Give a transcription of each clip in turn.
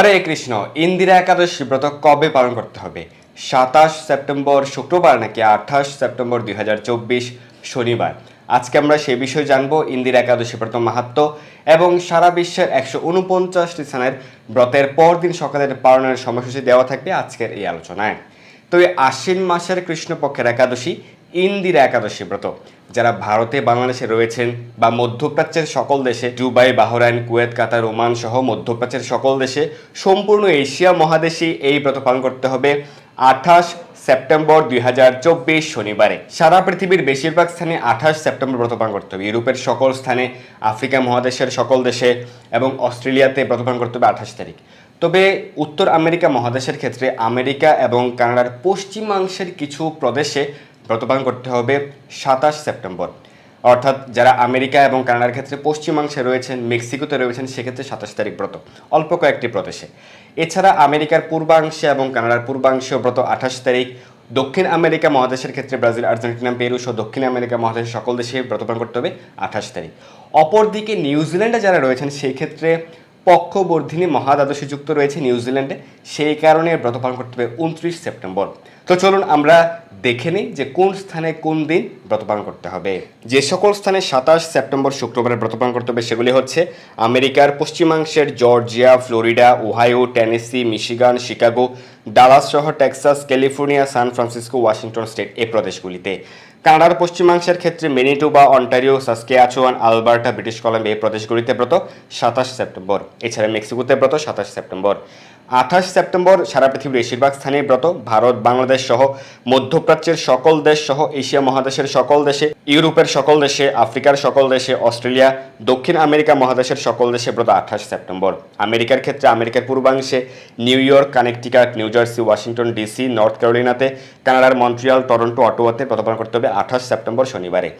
হরে কৃষ্ণ, ইন্দিরা একাদশী ব্রত কবে পালন করতে হবে? সাতাশ সেপ্টেম্বর, শুক্রবার নাকি আঠাশ সেপ্টেম্বর দুই হাজার চব্বিশ শনিবার? আজকে আমরা সে বিষয়ে জানব, ইন্দিরা একাদশী ব্রত মাহাত্ম এবং সারা বিশ্বের একশো উনপঞ্চাশটি স্থানের ব্রতের পরদিন সকালের পালনের সময়সূচি দেওয়া থাকবে আজকের এই আলোচনায়। তো আশ্বিন মাসের কৃষ্ণপক্ষের একাদশী, ইন্দিরা একাদশী ব্রত। যারা ভারতে, বাংলাদেশে রয়েছেন বা মধ্যপ্রাচ্যের সকল দেশে, Dubai, Bahrain, Kuwait, Qatar, Oman সহ মধ্যপ্রাচ্যের সকল দেশে সম্পূর্ণ এশিয়া মহাদেশে এই ব্রত পালন করতে হবে আঠাশ সেপ্টেম্বর দুই হাজার চব্বিশ শনিবারে। সারা পৃথিবীর বেশিরভাগ স্থানে আঠাশ সেপ্টেম্বর ব্রত পালন করতে হবে। ইউরোপের সকল স্থানে, আফ্রিকা মহাদেশের সকল দেশে এবং অস্ট্রেলিয়াতে ব্রত পালন করতে হবে আঠাশ তারিখ। তবে উত্তর আমেরিকা মহাদেশের ক্ষেত্রে আমেরিকা এবং কানাডার পশ্চিমাংশের কিছু প্রদেশে ব্রত পালন করতে হবে সাতাশ সেপ্টেম্বর। অর্থাৎ যারা আমেরিকা এবং কানাডার ক্ষেত্রে পশ্চিমাংশে রয়েছেন, মেক্সিকোতে রয়েছেন, সেক্ষেত্রে সাতাশ তারিখ ব্রত, অল্প কয়েকটি প্রদেশে। এছাড়া আমেরিকার পূর্বাংশে এবং কানাডার পূর্বাংশীয় ব্রত আঠাশ তারিখ, দক্ষিণ আমেরিকা মহাদেশের ক্ষেত্রে ব্রাজিল, আর্জেন্টিনা, পেরু সহ দক্ষিণ আমেরিকা মহাদেশের সকল দেশে ব্রত পালন করতে হবে আঠাশ তারিখ। অপরদিকে নিউজিল্যান্ডে যারা রয়েছেন সেই ক্ষেত্রে পক্ষবর্ধিনী মহাদ্বাদশী যুক্ত রয়েছে নিউজিল্যান্ডে। সেই কারণে ব্রত পালন করতে হবে উনত্রিশ সেপ্টেম্বর। তো চলুন আমরা দেখে নিই যে কোন স্থানে কোন দিন ব্রত পালন করতে হবে। যে সকল স্থানে সাতাশ সেপ্টেম্বর শুক্রবারে ব্রত পালন করতে হবে সেগুলি হচ্ছে আমেরিকার পশ্চিমাংশের Georgia, Florida, Ohio, Tennessee, Michigan, Chicago, Dallas সহ Texas, California, San Francisco, Washington state এই প্রদেশগুলিতে। কানাডার পশ্চিমাংশের ক্ষেত্রে Manitoba Ontario, Saskatchewan, Alberta, British Columbia এই প্রদেশগুলিতে ব্রত সাতাশ সেপ্টেম্বর। এছাড়া মেক্সিকোতে ব্রত সাতাশ সেপ্টেম্বর। আঠাশ সেপ্টেম্বর সারা পৃথিবীর বেশিরভাগ স্থানে ব্রত। ভারত, বাংলাদেশ সহ মধ্যপ্রাচ্যের সকল দেশ সহ এশিয়া মহাদেশের সকল দেশে, ইউরোপের সকল দেশে, আফ্রিকার সকল দেশে, অস্ট্রেলিয়া, দক্ষিণ আমেরিকা মহাদেশের সকল দেশে ব্রত আঠাশ সেপ্টেম্বর। আমেরিকার ক্ষেত্রে আমেরিকার পূর্বাংশে New York, Connecticut, New Jersey, Washington, DC, North ক্যারোলিনাতে কানাডার মন্ট্রিয়াল, টরন্টো, অটোয়াতে ব্রত পালন করতে হবে। আঠাশ সেপ্টেম্বর শনিবারে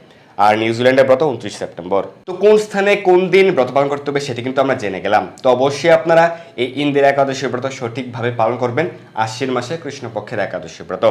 আর নিউজিল্যান্ডের ব্রত উনত্রিশ সেপ্টেম্বর। তো কোন স্থানে কোন দিন ব্রত পালন করতে হবে সেটি কিন্তু আমরা জেনে গেলাম। তো অবশ্যই আপনারা এই ইন্দিরা একাদশী ব্রত সঠিকভাবে পালন করবেন। আশ্বিন মাসে কৃষ্ণপক্ষের একাদশী ব্রত।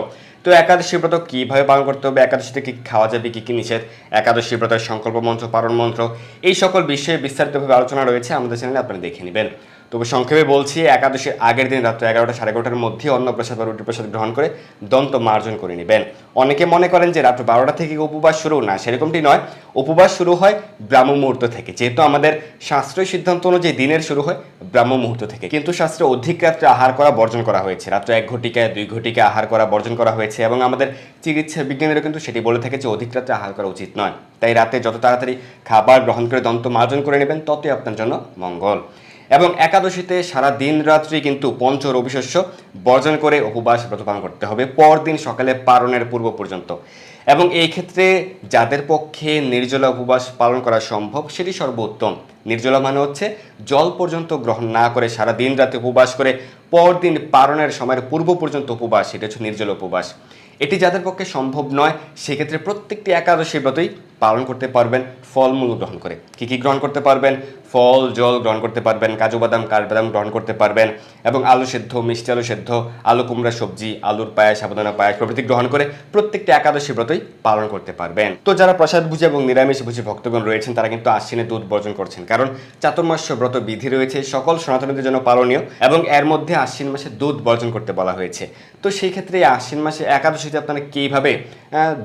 তো একাদশী ব্রত কীভাবে পালন করতে হবে? একাদশীতে কী খাওয়া যাবে? কি কি নিষেধ? একাদশী ব্রতের সংকল্প মন্ত্র পালন মন্ত্র, এই সকল বিষয়ে বিস্তারিতভাবে আলোচনা রয়েছে আমাদের চ্যানেলে, আপনারা দেখে নেবেন। তবে সংক্ষেপে বলছি, একাদশীর আগের দিন রাত্র এগারোটা সাড়ে এগারোটার মধ্যে অন্নপ্রসাদ বা রুটি প্রসাদ গ্রহণ করে দন্ত মার্জন করে নেবেন। অনেকে মনে করেন যে রাত্র বারোটা থেকে উপবাস শুরু, না, সেরকমটি নয়। উপবাস শুরু হয় ব্রাহ্ম মুহূর্ত থেকে, যেহেতু আমাদের শাস্ত্রীয় সিদ্ধান্ত অনুযায়ী দিনের শুরু হয় ব্রাহ্ম মুহূর্ত থেকে। কিন্তু শাস্ত্রে অধিক রাত্রে আহার করা বর্জন করা হয়েছে। রাত্র এক ঘটিকায়, দুই ঘটিকা আহার করা বর্জন করা হয়েছে এবং আমাদের চিকিৎসা বিজ্ঞানীরা কিন্তু সেটি বলে থাকে যে অধিক রাত্রে আহার করা উচিত নয়। তাই রাতে যত তাড়াতাড়ি খাবার গ্রহণ করে দন্ত মার্জন করে নেবেন, ততই আপনার জন্য মঙ্গল। এবং একাদশীতে সারা দিন রাত্রি কিন্তু পঞ্চ রবিশস্য বর্জন করে উপবাস ব্রত পালন করতে হবে, পরদিন সকালে পারণের পূর্ব পর্যন্ত। এবং এই ক্ষেত্রে যাদের পক্ষে নির্জলা উপবাস পালন করা সম্ভব, সেটি সর্বোত্তম। নির্জলা মানে হচ্ছে জল পর্যন্ত গ্রহণ না করে সারা দিন রাতে উপবাস করে পরদিন পারণের সময়ের পূর্ব পর্যন্ত উপবাস, সেটা হচ্ছে নির্জলা উপবাস। এটি যাদের পক্ষে সম্ভব নয়, সেক্ষেত্রে প্রত্যেকটি একাদশী ব্রতই পালন করতে পারবেন ফলমূল গ্রহণ করে। কি কি গ্রহণ করতে পারবেন? ফল, জল গ্রহণ করতে পারবেন, কাজু বাদাম, কাঠবাদাম গ্রহণ করতে পারবেন, এবং আলু সেদ্ধ, মিষ্টি আলু সেদ্ধ, আলু কুমড়া সবজি, আলুর পায়েস, সাবধানা পায়েস প্রভৃতি গ্রহণ করে প্রত্যেকটি একাদশী ব্রতই পালন করতে পারবেন। তো যারা প্রসাদ বুঝে এবং নিরামিষ বুঝে ভক্তগণ রয়েছেন, তারা কিন্তু আশ্বিনে দুধ বর্জন করছেন, কারণ চাতুর্মাস্য ব্রত বিধি রয়েছে, সকল সনাতনীদের জন্য পালনীয়, এবং এর মধ্যে আশ্বিন মাসে দুধ বর্জন করতে বলা হয়েছে। তো সেই ক্ষেত্রে আশ্বিন মাসে একাদশীতে আপনারা কীভাবে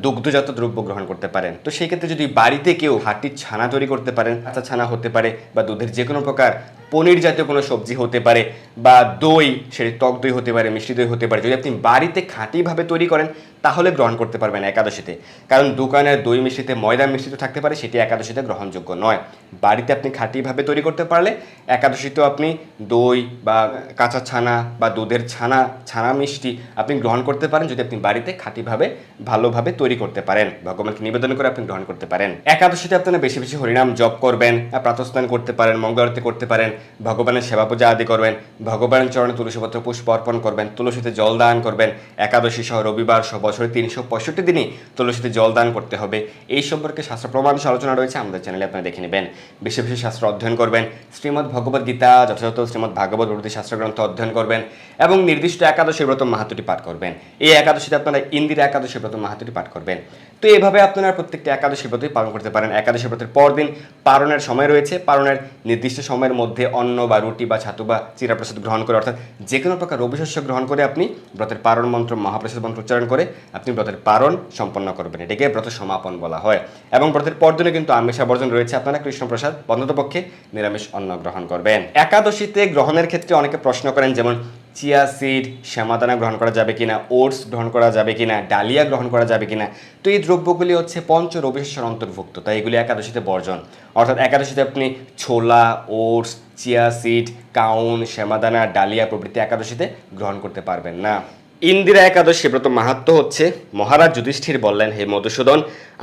দুগ্ধজাত দ্রব্য গ্রহণ করতে পারেন? তো সেই ক্ষেত্রে যদি বাড়িতে কেউ হাটির ছানা তৈরি করতে পারেন কাঁচা ছানা হতে পারে বা দুধের যে কোনো প্রকার পনির জাতীয় কোনো সবজি হতে পারে বা দই সেটি টক দই হতে পারে, মিষ্টি দই হতে পারে। যদি আপনি বাড়িতে খাঁটিভাবে তৈরি করেন, তাহলে গ্রহণ করতে পারবেন একাদশীতে। কারণ দোকানের দই মিষ্টিতে ময়দা মিশ্রিত থাকতে পারে, সেটি একাদশীতে গ্রহণযোগ্য নয়। বাড়িতে আপনি খাঁটিভাবে তৈরি করতে পারলে, একাদশীতেও আপনি দই বা কাঁচা ছানা বা দুধের ছানা ছানা মিষ্টি আপনি গ্রহণ করতে পারেন, যদি আপনি বাড়িতে খাঁটিভাবে, ভালোভাবে তৈরি করতে পারেন। ভগবানকে নিবেদন করে আপনি গ্রহণ করতে পারেন। একাদশীতে আপনারা বেশি বেশি হরিনাম জপ করবেন, প্রাতস্নান করতে পারেন মঙ্গলারতি করতে পারেন ভগবানের সেবা পূজা আদি করবেন, ভগবানের চরণে তুলসীপত্র পুষ্প অর্পণ করবেন, তুলসীতে জল দান করবেন, একাদশী সহ রবিবার সহ বছরে তিনশো পঁয়ষট্টি দিনই তুলসীতে জল দান করতে হবে। এই সম্পর্কে শাস্ত্র প্রমাণ আলোচনা রয়েছে, আমাদের চ্যানেলে আপনারা দেখে নেবেন। বেশি শাস্ত্র অধ্যয়ন করবেন, শ্রীমদ্ ভগবদ গীতা, যথাযথ শ্রীমদ্ ভাগবত প্রভৃতি শাস্ত্রগ্রন্থ অধ্যয়ন করবেন এবং নির্দিষ্ট একাদশী ব্রত মাহাতুটি পাঠ করবেন। এই একাদশীতে আপনারা ইন্দিরা একাদশী ব্রত মাহাতুটি পাঠ করবেন। তো এভাবে আপনারা প্রত্যেকটি একাদশী ব্রতই পালন করতে পারেন। একাদশী ব্রতের পরদিন পালনের সময় রয়েছে, পালনের নির্দিষ্ট সময়ের মধ্যে অন্ন বা রুটি বা ছাতু বা চিরা প্রসাদ গ্রহণ করে, অর্থাৎ যে কোনো প্রকার রবি শস্য গ্রহণ করে আপনি ব্রতের পারণ মন্ত্র, মহাপ্রসাদ মন্ত্র উচ্চারণ করে আপনি ব্রতের পারণ সম্পন্ন করবেন। এটাকে ব্রত সমাপন বলা হয়। এবং ব্রতের পরদিনে কিন্তু আমিষ আবর্জন রয়েছে আপনারা কৃষ্ণপ্রসাদ পক্ষে নিরামিষ অন্ন গ্রহণ করবেন। একাদশীতে গ্রহণের ক্ষেত্রে অনেকে প্রশ্ন করেন, যেমন চিয়া সিড শ্যামাদানা গ্রহণ করা যাবে কিনা, ওটস গ্রহণ করা যাবে কিনা, ডালিয়া গ্রহণ করা যাবে কিনা, তো এই দ্রব্যগুলি হচ্ছে পঞ্চ রবিশের অন্তর্ভুক্ত, তাই এগুলি একাদশীতে বর্জন। অর্থাৎ একাদশীতে আপনি ছোলা, ওটস, চিয়া সিড, কাউন শ্যামাদানা ডালিয়া প্রভৃতি একাদশীতে গ্রহণ করতে পারবেন না। ইন্দিরা একাদশী ব্রত মাহাত্ম হচ্ছে, মহারাজ যুধিষ্ঠির বললেন, হে মধুসূদন,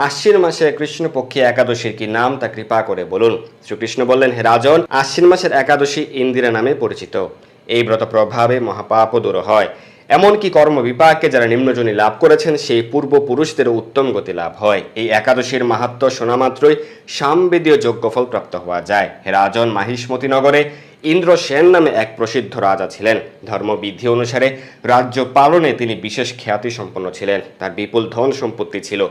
আশ্বিন মাসে কৃষ্ণপক্ষী একাদশীর কি নাম তা কৃপা করে বলুন। শ্রীকৃষ্ণ বললেন, হে রাজন, আশ্বিন মাসের একাদশী ইন্দিরা নামে পরিচিত। এই ব্রত প্রভাবে মহাপাপ দূর হয়। এমনকি কর্ম বিপাককে যারা নিম্নজনী লাভ করেছেন, সেই পূর্বপুরুষদের উত্তম গতি লাভ হয়। এই একাদশীর মাহাত্ম শোনা মাত্রই সামবেদীয় যোগ্যফল প্রাপ্ত হওয়া যায়। রাজন মাহিষ্মতি নগরে ইন্দ্র সেন নামে এক প্রসিদ্ধ রাজা ছিলেন। ধর্মবিধি অনুসারে রাজ্য পালনে তিনি বিশেষ খ্যাতি সম্পন্ন ছিলেন। তার বিপুল ধন সম্পত্তি ছিল।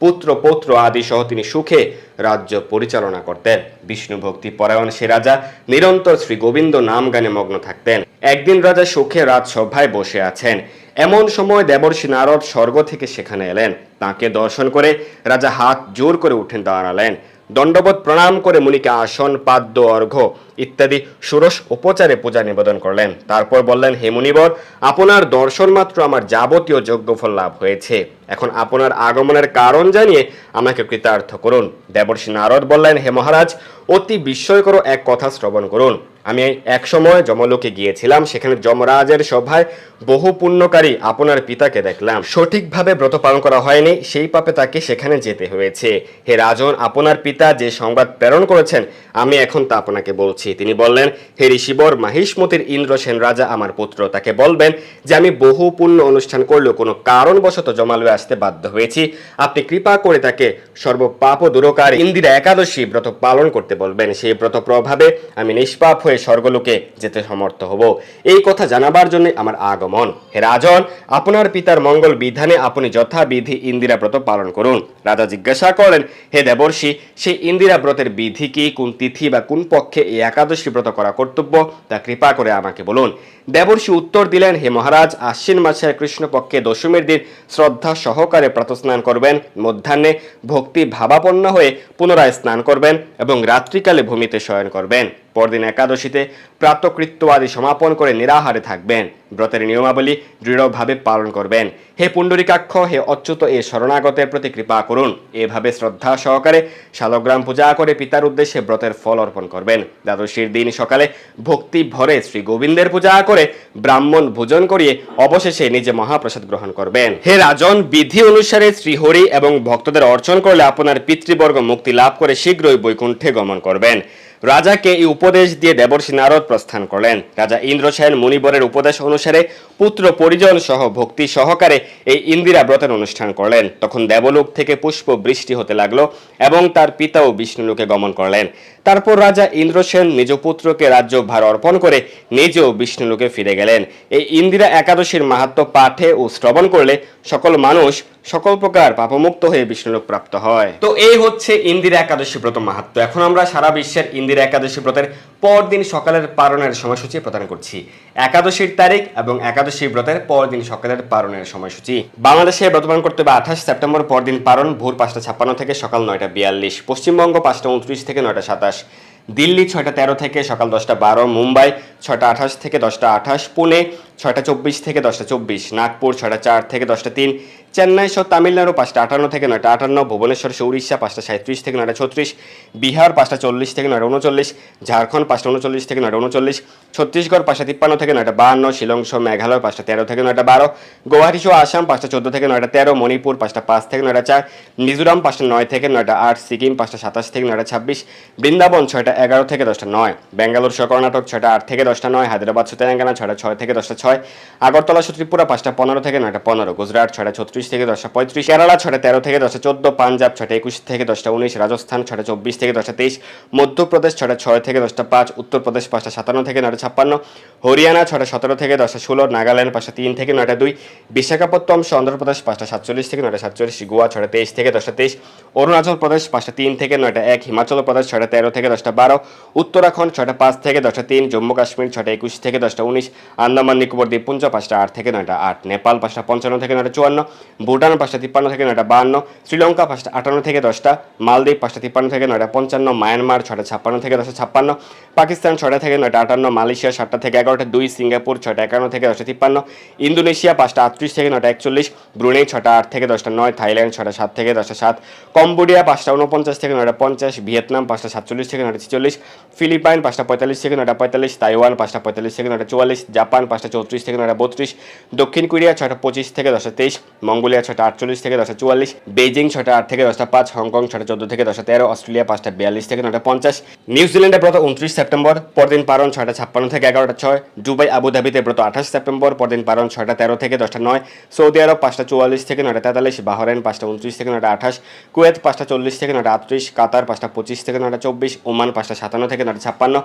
পুত্র, পৌত্র আদি সহ তিনি সুখে রাজ্য পরিচালনা করতেন। বিষ্ণু ভক্তি পরায়ণ সে রাজা, নিরন্তর শ্রী গোবিন্দ নাম গানে মগ্ন থাকতেন। একদিন রাজা সুখে রাজসভায় বসে আছেন। এমন সময় দেবর্ষি নারদ স্বর্গ থেকে সেখানে এলেন। তাকে দর্শন করে রাজা হাত জোর করে উঠেন দাঁড়ালেন। দণ্ডবোধ প্রণাম করে মুনিকে আসন, পাদ্য, অর্ঘ্য ইত্যাদি ষোড়শ উপচারে পূজা নিবেদন করলেন। তারপর বললেন, হে মুনিবর, আপনার দর্শন মাত্র আমার যাবতীয় যজ্ঞফল লাভ হয়েছে। এখন আপনার আগমনের কারণ জানিয়ে আমাকে কৃতার্থ করুন। দেবর্ষী নারদ বললেন, হে মহারাজ, অতি বিস্ময়কর এক কথা শ্রবণ করুন। আমি এক সময় যমলোকে গিয়েছিলাম, সেখানে যমরাজের সভায় বহু পুণ্যকারী আপনার পিতাকে দেখলাম। সঠিকভাবে ব্রত পালন করা হয়নি, সেই পাপে তাকে সেখানে যেতে হয়েছে। হে রাজন, আপনার পিতা যে সংবাদ প্রেরণ করেছেন, আমি এখন তা আপনাকে বলছি। তিনি বললেন, হে ঋষিবর, মাহিষ্মতির ইন্দ্র সেন রাজা আমার পুত্র, তাকে বলবেন যে আমি বহু পুণ্য অনুষ্ঠান করলেও কোনো কারণবশত জমালয়ে আসতে বাধ্য হয়েছি। আপনি কৃপা করে তাকে সর্বপাপ দূরকার ইন্দিরা একাদশী ব্রত পালন করতে বলবেন। সেই ব্রত প্রভাবে আমি নিষ্পাপ হয়ে স্বর্গলোকে যেতে সমর্থ হব। এই কথা জানাবার জন্য আমার আগমন। হে রাজন, আপনার পিতার মঙ্গল বিধানে আপনি যথাবিধি ইন্দিরা ব্রত পালন করুন। রাজা জিজ্ঞাসা করেন, হে দেবর্ষি সেই ইন্দিরা ব্রতের বিধি কি, কোন তিথি বা কোন পক্ষে এই একাদশী ব্রত করা কর্তব্য, তা কৃপা করে আমাকে বলুন। দেবর্ষি উত্তর দিলেন, হে মহারাজ, আশ্বিন মাসের কৃষ্ণপক্ষে দশমীর দিন শ্রদ্ধা সহকারে প্রাতস্নান করবেন। মধ্যাহ্নে ভক্তি ভাবাপন্ন হয়ে পুনরায় স্নান করবেন এবং রাত্রিকালে ভূমিতে শয়ন করবেন। পরদিন একাদশীতে প্রাতকৃত্য সমাপন করে নিরাহারে থাকবেন। ব্রতের নিয়মাবলী দৃঢ়ভাবে পালন করবেন। হে পুণ্ডরিকাক্ষ, হে অচ্যুত এ শরণাগতের প্রতি কৃপা করুন। এভাবে শ্রদ্ধা সহকারে শালগ্রাম পূজা করে পিতার উদ্দেশ্যে ব্রতের ফল অর্পণ করবেন। দ্বাদশীর দিন সকালে ভক্তি ভরে শ্রী গোবিন্দের পূজা করে ব্রাহ্মণ ভোজন করিয়ে অবশেষে নিজে মহাপ্রসাদ গ্রহণ করবেন। হে রাজন, বিধি অনুসারে শ্রীহরি এবং ভক্তদের অর্চন করলে আপনার পিতৃবর্গ মুক্তি লাভ করে শীঘ্রই বৈকুণ্ঠে গমন করবেন। রাজাকে এই উপদেশ দিয়ে দেবর্ষী নারদ প্রস্থান করলেন। রাজা ইন্দ্রসেন মুনিবরের উপদেশ অনুসারে পুত্র পরিজন সহ ভক্তি সহকারে এই ইন্দিরা ব্রতের অনুষ্ঠান করলেন। তখন দেবলোক থেকে পুষ্প বৃষ্টি হতে লাগল এবং তার পিতাও বিষ্ণুলোকে গমন করলেন। তারপর রাজা ইন্দ্রসেন নিজ পুত্রকে রাজ্য ভার অর্পণ করে নিজেও বিষ্ণুলোকে ফিরে গেলেন। এই ইন্দিরা একাদশীর মাহাত্ম পাঠে ও শ্রবণ করলে সকল মানুষ সকল প্রকার পাপমুক্ত হয়ে বিষ্ণুলোক প্রাপ্ত হয়। তো এই হচ্ছে ইন্দিরা একাদশী ব্রত মাহাত্ম এখন আমরা সারা বিশ্বের ইন্দিরা একাদশী ব্রতের পরদিন সকালের পারণের সময়সূচি প্রদান করছি। একাদশীর তারিখ এবং একাদশী ব্রতের পরদিন সকালের পারণের সময়সূচি। বাংলাদেশে ব্রত পালন করতে হবে আঠাশ সেপ্টেম্বর পরদিন পারণ, ভোর পাঁচটা ছাপ্পান্ন থেকে সকাল নয়টা বিয়াল্লিশ। পশ্চিমবঙ্গ পাঁচটা উনত্রিশ থেকে নয়টা সাতাশ। দিল্লি ছয়টা তেরো থেকে সকাল দশটা বারো। মুম্বাই ছয়টা আঠাশ থেকে দশটা আঠাশ। পুনে ছয়টা চব্বিশ থেকে দশটা চব্বিশ নাগপুর ছয়টা চার থেকে দশটা তিন চেন্নাই সহ তামিলনাড়ু পাঁচটা আটান্ন থেকে নয়টা আটান্ন ভুবনেশ্বর সহ উড়িষ্যা পাঁচটা সাঁত্রিশ থেকে নয়টা ছত্রিশ বিহার পাঁচটা চল্লিশ থেকে নয়টা উনচল্লিশ ঝাড়খণ্ড পাঁচটা উনচল্লিশ থেকে নয়টা উনচল্লিশ ছত্তিশগড় পাঁচটা তিপ্পান্ন থেকে নয়টা বাহান্ন শিলং সহ মেঘালয় পাঁচটা তেরো থেকে নয়টা বারো গুয়াহাটি সহ আসাম পাঁচটা চোদ্দ থেকে নয়টা তেরো মণিপুর পাঁচটা পাঁচ থেকে নয়টা চার মিজোরাম পাঁচটা নয় থেকে নয়টা আট সিকিম পাঁচটা সাতাশ থেকে নয়টা ছাব্বিশ বৃন্দাবন ছয়টা এগারো থেকে দশটা নয় বেঙ্গালোর সহ কর্ণাটক ছয়টা আট থেকে দশটা নয় হায়দ্রাবাদ সহ তেলেঙ্গানা ছয়টা ছয় থেকে দশটা ছয় আগরতলা সহ ত্রিপুরা পাঁচটা পনেরো থেকে নয়টা পনেরো গুজরাট ছয়টা ছত্রিশ থেকে দশটা পঁয়ত্রিশ কেরালা ছটা তেরো থেকে দশটা চোদ্দ পাঞ্জাব ছটা একুশ থেকে দশটা উনিশ রাজস্থান ছটা চব্বিশ থেকে দশটা তেইশ মধ্যপ্রদেশ ছটা ছয় থেকে দশটা পাঁচ উত্তরপ্রদেশ পাঁচটা সাতান্ন থেকে নয়টা ছাপ্পান্ন হরিয়ানা ছটা সতেরো থেকে দশটা ষোলো নাগাল্যান্ড পাঁচটা তিন থেকে নয়টা দুই বিশাখাপত্তম অন্ধ্রপ্রদেশ পাঁচটা সাতচল্লিশ থেকে নয়টা সাতচল্লিশ গোয়া ছটা তেইশ থেকে দশটা তেইশ অরুণাচল প্রদেশ পাঁচটা তিন থেকে নয়টা এক হিমাচল প্রদেশ ছটা তেরো থেকে দশটা বারো উত্তরাখণ্ড ছয়টা পাঁচ থেকে দশটা তিন জম্মু কাশ্মীর ছটা একুশ থেকে দশটা উনিশ আন্দামান নিকোবর দ্বীপপুঞ্জ পাঁচটা আট থেকে নয়টা আট নেপাল পাঁচটা পঞ্চান্ন থেকে নয়টা চুয়ান্ন ভুটান পাঁচটা তিপ্পান্ন থেকে নয়টা বাহান্ন শ্রীলঙ্কা পাঁচটা আটান্ন থেকে দশটা মালদ্বীপ পাঁচটা তিপ্পান্ন থেকে নয়টা পঞ্চান্ন মায়ানমার ছটা ছাপ্পান্ন থেকে দশটা ছাপ্পান্ন পাকিস্তান ছটা থেকে নয়টা আটান্ন মালয়েশিয়া সাতটা থেকে এগারোটা দুই সিঙ্গাপুর ছটা একান্ন থেকে দশটা তিপ্পান্ন ইন্দোনেশিয়া পাঁচটা আটত্রিশ থেকে নয়টা একচল্লিশ ব্রুনেই ছটা আট থেকে দশটা নয় থাইল্যান্ড ছটা সাত থেকে দশটা সাত কম্বোডিয়া পাঁচটা উনপঞ্চাশ থেকে নয়টা পঞ্চাশ ভিয়েতনাম পাঁচটা সাতচল্লিশ থেকে নয়টা ছিচল্লিশ ফিলিপাইন পাঁচটা পঁয়তাল্লিশ থেকে নয়টা পঁয়তাল্লিশ তাইওয়ান পাঁচটা পঁয়তাল্লিশ থেকে নয়টা চুয়াল্লিশ জাপান পাঁচটা চৌত্রিশ থেকে নয়টা বত্রিশ, দক্ষিণ কোরিয়া ছটা পঁচিশ থেকে দশটা তেইশ, মঙ্গোলিয়া ছটা আটচল্লিশ থেকে দশটা চুয়াল্লিশ বেজিং ছটা আট থেকে দশটা পাঁচ, হংকং ছটা চোদ্দ থেকে দশটা তেরো, অস্ট্রেলিয়া পাঁচটা বিয়াল্লিশ থেকে নয়টা পঞ্চাশ নিউজিল্যান্ডে ব্রত উনত্রিশ সেপ্টেম্বর, পরদিন পারণ ছয়টা ছাপ্পান্ন থেকে এগারোটা ছয়, দুবাই আবুধাবিতে ব্রত আঠাশ সেপ্টেম্বর, পরদিন পারণ ছয়টা তেরো থেকে দশটা নয়, সৌদি আরব পাঁচটা চুয়াল্লিশ থেকে নয়টা তেতাল্লিশ বাহরাইন পাঁচটা উনত্রিশ থেকে নয়টা আঠাশ, কুয়েত পাঁচটা চল্লিশ থেকে নয়টা আটত্রিশ, কাতার পাঁচটা পঁচিশ থেকে নয়টা চব্বিশ, ওমান পাঁচটা সাতান্ন থেকে নয়টা ছাপ্পান্ন,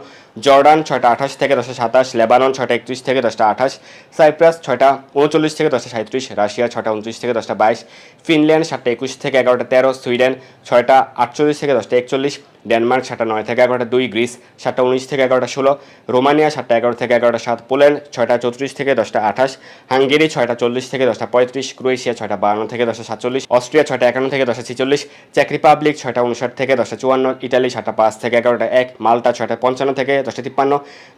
জর্ডান ছয়টা আঠাশ থেকে দশটা সাতাশ, লেবানন ছয়টা একত্রিশ থেকে দশটা আঠাশ সাইপ্রাস ছয়টা, উনচল্লিশ থেকে দশটা সাঁত্রিশ রাশিয়া ছয়টা, উনত্রিশ থেকে দশটা বাইশ, ফিনল্যান্ড সাতটা, একুশ থেকে এগারোটা তেরো, সুইডেন ছয়টা, আটচল্লিশ থেকে দশটা একচল্লিশ ডেনমার্ক সাতটা নয় থেকে এগারোটা, দুই গ্রিস সাতটা উনিশ থেকে এগারোটা ষোলো, রোমানিয়া সাতটা এগারো থেকে এগারোটা সাত, পোল্যান্ড ছয়টা চৌত্রিশ থেকে দশটা আঠাশ, হাঙ্গেরি ছয়টা চল্লিশ থেকে দশটা পঁয়ত্রিশ, ক্রোয়েশিয়া ছয়টা বান্ন থেকে দশটা সাতচল্লিশ, অস্ট্রিয়া ছয়টা একান্ন থেকে দশটা ছিচল্লিশ, চেক রিপাবলিক ছয়টা উনষাট থেকে দশটা চুয়ান্ন, ইটালি সাতটা পাঁচ থেকে এগারোটা এক, মাল্টা ছয়টা পঞ্চান্ন থেকে দশটা তিপ্পান্ন,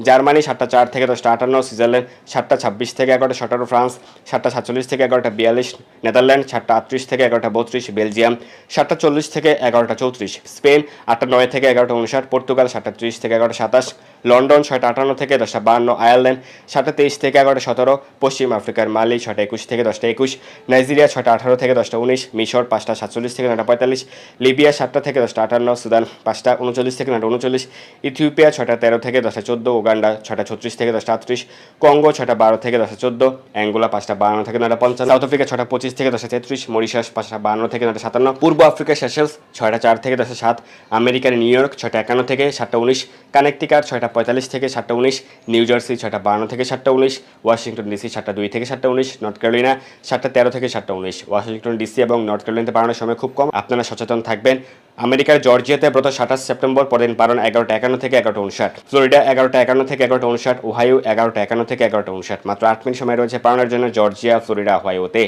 জার্মানি সাতটা চার থেকে দশটা আটান্ন, সুইজারল্যান্ড সাতটা ছাব্বিশ থেকে এগারোটা সতেরো, ফ্রান্স সাতটা সাতচল্লিশ থেকে এগারোটা বিয়াল্লিশ, নেদারল্যান্ড সাতটা আটত্রিশ থেকে এগারোটা বত্রিশ, বেলজিয়াম সাতটা চল্লিশ থেকে এগারোটা চৌত্রিশ, স্পেন আটটা নয় থেকে এগারোটা উনষাট পর্তুগাল সাতটা ত্রিশ থেকে এগারোটা সাতাশ লন্ডন ছয়টা আটান্ন থেকে দশটা বান্ন আয়ারল্যান্ড সাতটা তেইশ থেকে এগারোটা সতেরো, পশ্চিম আফ্রিকার মালি ছয়টা একুশ থেকে দশটা একুশ, নাইজেরিয়া ছয়টা আঠারো থেকে দশটা উনিশ, মিশর পাঁচটা সাতচল্লিশ থেকে নয়টা পঁয়তাল্লিশ, লিবিয়া সাতটা থেকে দশটা আটান্ন, সুদান পাঁচটা উনচল্লিশ থেকে নয়টা উনচল্লিশ, ইথিওপিয়া ছয়টা তেরো থেকে দশটা চোদ্দ, উগান্ডা ছয়টা ছত্রিশ থেকে দশটা আটত্রিশ, কঙ্গো ছয়টা বারো থেকে দশটা চোদ্দ, অ্যাঙ্গোলা পাঁচটা বান্ন থেকে নটা পঞ্চান্ন, সাউথ আফ্রিকা ছয়টা পঁচিশ থেকে দশটা তেত্রিশ, মরিশাস পাঁচটা বান্ন থেকে নয়টা সাতান্ন, পূর্ব আফ্রিকা সেশেলস ছয়টা চার থেকে দশটা সাত, আমেরিকার নিউ ইয়র্ক ছয়টা একান্ন থেকে সাতটা উনিশ কানেকটিকার ছয়টা পঁয়তাল্লিশ থেকে সাতটা উনিশ, নিউ জার্সি ছটা বান্ন থেকে সাতটা উনিশ, ওয়াশিংটন ডিসি সাতটা দুই থেকে সাতটা উনিশ, নর্থ ক্যারোলিনা সাতটা তেরো থেকে সাতটা উনিশ, ওয়াশিংটন ডিসি এবং নর্থ ক্যারোলিনাতে বাড়ানোর সময় খুব কম। আপনারা সচেতন থাকবেন। আমেরিকার জর্জিয়াতে ব্রত সাতাশ সেপ্টেম্বর পরদিন পালন এগারোটা একান্ন থেকে এগারোটা উনষাট ফ্লোরিডা এগারোটা একান্ন থেকে এগারোটা উনষাট ওহাইও এগারোটা একান্ন থেকে এগারোটা উনষাট মাত্র আট মিনিট সময় রয়েছে পালনের জন্য জর্জিয়া ফ্লোরিডা ওহাইওতে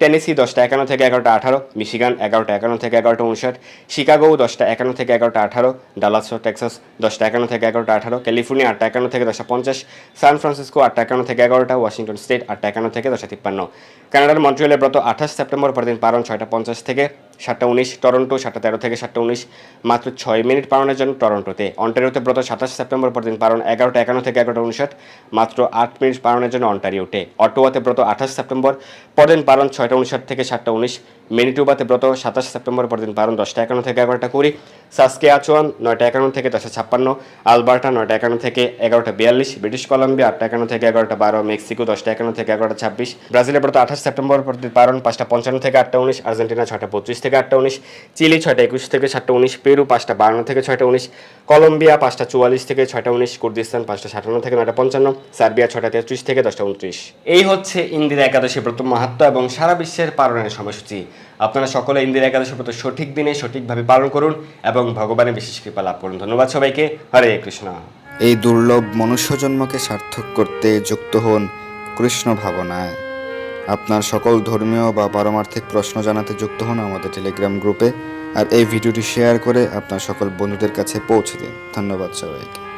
টেনেসি দশটা একান্ন থেকে এগারোটা আঠারো মিশিগান এগারোটা একান্ন থেকে এগারোটা উনষাট শিকাগো দশটা একান্ন থেকে এগারোটা আঠারো ডালাস টেক্সাস দশটা একান্ন থেকে এগারোটা আঠারো ক্যালিফোর্নিয়া আটটা একান্ন থেকে দশটা পঞ্চাশ সান ফ্রান্সিসকো আটটা একান্ন থেকে এগারোটা ওয়াশিংটন স্টেট আটটা একান্ন থেকে দশটা তিপ্পান্ন কানাডার মন্ট্রিয়ালে ব্রত আঠাশ সেপ্টেম্বর পরদিন পালন ছয়টা পঞ্চাশ থেকে সাতটা উনিশ টরন্টো, সাতটা তেরো থেকে সাতটা উনিশ, মাত্র ছয় মিনিট পালনের জন্য টরন্টোতে। অন্টারিওতে ব্রত সাতাশ সেপ্টেম্বর পরদিন পালন এগারোটা একান্ন থেকে এগারোটা উনষাট, মাত্র আট মিনিট পালনের জন্য অন্টারিওতে। অটোয়াতে ব্রত আঠাশ সেপ্টেম্বর, পরদিন পালন ছয়টা উনষাট থেকে সাতটা উনিশ মেনিটুবাতে ব্রত সাতাশ সেপ্টেম্বর পরদিন পালন দশটা একান্ন থেকে এগারোটা কুড়ি, সাসকে আচোয়ান নয়টা একান্ন থেকে দশটা ছাপ্পান্ন, আলবার্টা নয়টা একান্ন থেকে এগারোটা বিয়াল্লিশ, ব্রিটিশ কলম্বিয়া আটটা একান্ন থেকে এগারোটা বারো, মেক্সিকো দশটা একান্ন থেকে এগারোটা ছাব্বিশ, ব্রাজিলে ব্রত আঠাশ সেপ্টেম্বর পরদিন পালন পাঁচটা পঞ্চান্ন থেকে আটটা উনিশ, আর্জেন্টিনা ছয়টা পঁচিশ থেকে আটটা উনিশ, চিলি ছয়টা একুশ থেকে সাতটা উনিশ, পেরু পাঁচটা বান্ন থেকে ছয়টা উনিশ, কলম্বিয়া পাঁচটা চুয়াল্লিশ থেকে ছয়টা উনিশ, কুর্দিস্তান পাঁচটা সাতান্ন থেকে নয়টা পঞ্চান্ন, সার্বিয়া ছয়টা তেত্রিশ থেকে দশটা উনত্রিশ। এই হচ্ছে ইন্দিরা একাদশী প্রথম মাহাত্ম এবং সারা বিশ্বের পালনের সময়সূচি। আপনারা সকলে ইন্দিরা একাদশী ব্রত সঠিক দিনে সঠিকভাবে পালন করুন এবং ভগবানের বিশেষ কৃপা লাভ করুন। ধন্যবাদ সবাইকে। হরে কৃষ্ণ। এই দুর্লভ মনুষ্য জন্মকে সার্থক করতে যুক্ত হন কৃষ্ণ ভাবনায়। আপনার সকল ধর্মীয় বা পারমার্থিক প্রশ্ন জানাতে যুক্ত হন আমাদের টেলিগ্রাম গ্রুপে। আর এই ভিডিওটি শেয়ার করে আপনার সকল বন্ধুদের কাছে পৌঁছে দিন। ধন্যবাদ সবাইকে।